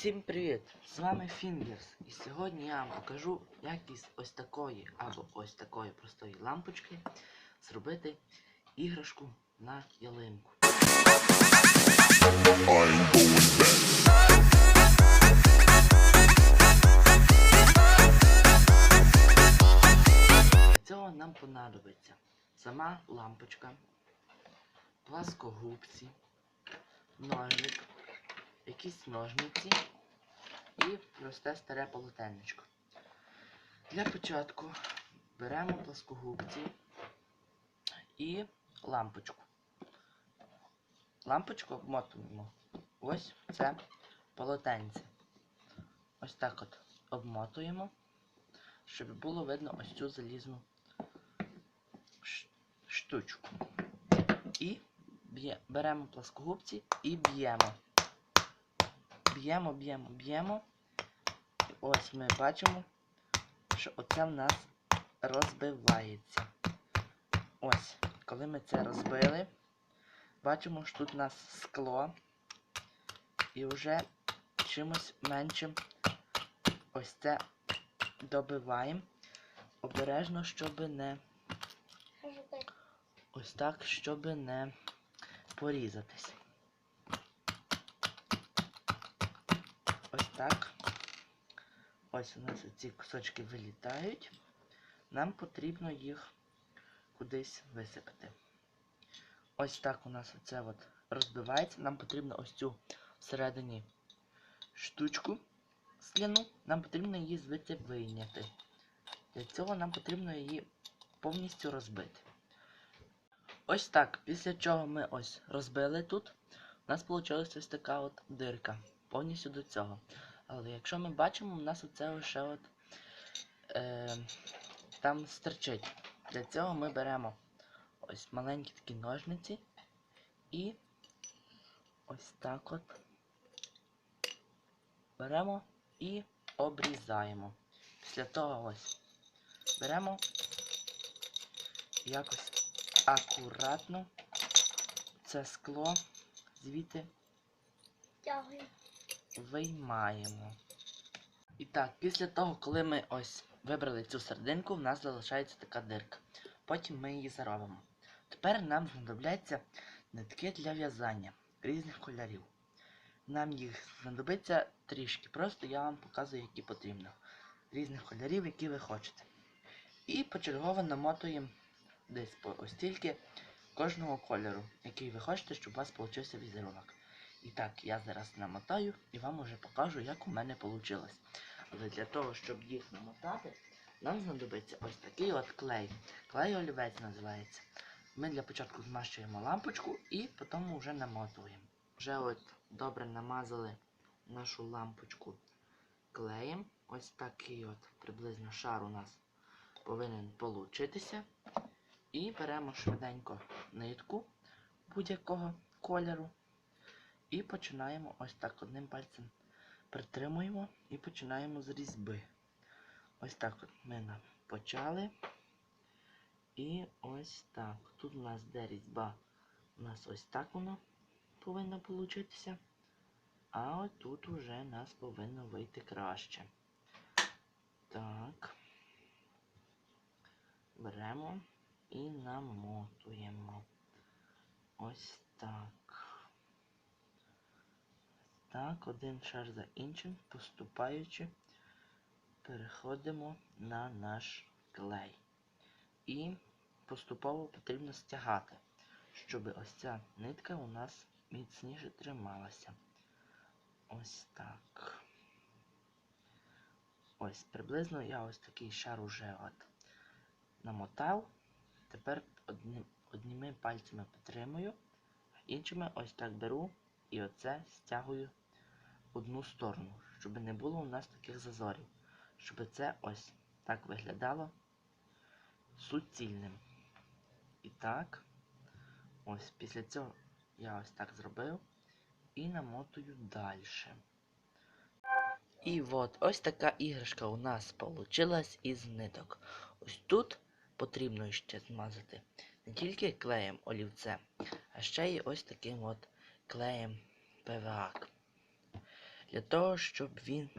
Всім привіт! З вами Фінгерс. І сьогодні я вам покажу, як із ось такої або ось такої простої лампочки зробити іграшку на ялинку. Для цього нам понадобиться сама лампочка, пласкогубці, ножик, якісь ножниці і просте старе полотенечко. Для початку беремо пласкогубці і лампочку. Лампочку обмотуємо. Ось це полотенце. Ось так от обмотуємо, щоб було видно ось цю залізну штучку. І беремо пласкогубці і б'ємо. Б'ємо, б'ємо, б'ємо. І ось ми бачимо, що оце в нас розбивається. Ось, коли ми це розбили, бачимо, що тут у нас скло. І вже чимось меншим ось це добиваємо. Обережно, щоб не ось так, щоб не порізатись. Ось так. Ось у нас ці кусочки вилітають. Нам потрібно їх кудись висипати. Ось так у нас оце от розбивається. Нам потрібно ось цю всередині штучку скляну. Нам потрібно її звідти вийняти. Для цього нам потрібно її повністю розбити. Ось так. Після чого ми ось розбили тут, у нас вийшла ось така от дирка. Повністю до цього. Але якщо ми бачимо, у нас оце лише от е, там стерчить. Для цього ми беремо ось маленькі такі ножниці і ось так от беремо і обрізаємо. Після того ось беремо якось акуратно це скло звідти Дякую. Виймаємо. І так, після того, коли ми ось вибрали цю серединку, в нас залишається така дирка. Потім ми її заробимо. Тепер нам знадобляться нитки для в'язання різних кольорів. Нам їх знадобиться трішки, просто я вам показую, які потрібно. Різних кольорів, які ви хочете. І почергово намотуємо десь по ось тільки кожного кольору, який ви хочете, щоб у вас получився візерунок. І так, я зараз намотаю і вам уже покажу, як у мене вийшло. Але для того, щоб їх намотати, нам знадобиться ось такий от клей. Клей олівець називається. Ми для початку змащуємо лампочку і потім вже намотуємо. Вже от добре намазали нашу лампочку клеєм. Ось такий от приблизно шар у нас повинен получитися. І беремо швиденько нитку будь-якого кольору. І починаємо ось так одним пальцем притримуємо і починаємо з різьби. Ось так от ми почали. І ось так. Тут у нас де різьба. У нас ось так воно повинно получитися. А от тут уже нас повинно вийти краще. Так. Беремо і намотуємо. Ось так. Так, один шар за іншим, поступаючи, переходимо на наш клей. І поступово потрібно стягати, щоб ось ця нитка у нас міцніше трималася. Ось так. Ось, приблизно я ось такий шар уже от намотав. Тепер одним, одніми пальцями підтримую, а іншими ось так беру і оце стягую одну сторону, щоб не було у нас таких зазорів. Щоб це ось так виглядало суцільним. І так, ось після цього я ось так зробив і намотую далі. І от ось така іграшка у нас получилась із ниток. Ось тут потрібно ще змазати не тільки клеєм олівце, а ще й ось таким от клеєм ПВА. Для того, щоб він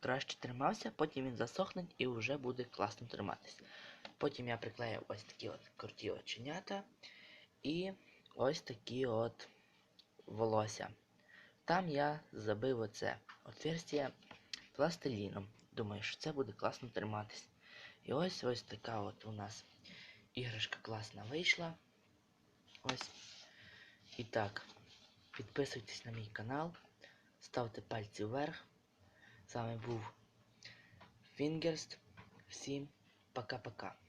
краще тримався, потім він засохне і вже буде класно триматись. Потім я приклеїв ось такі от круті оченята і ось такі от волосся. Там я забив оце отверстие пластиліном. Думаю, що це буде класно триматись. І ось ось така от у нас іграшка класна вийшла. Ось. І так, підписуйтесь на мій канал, ставте пальці вверх. З вами був Фінгерст. Всім пока-пока.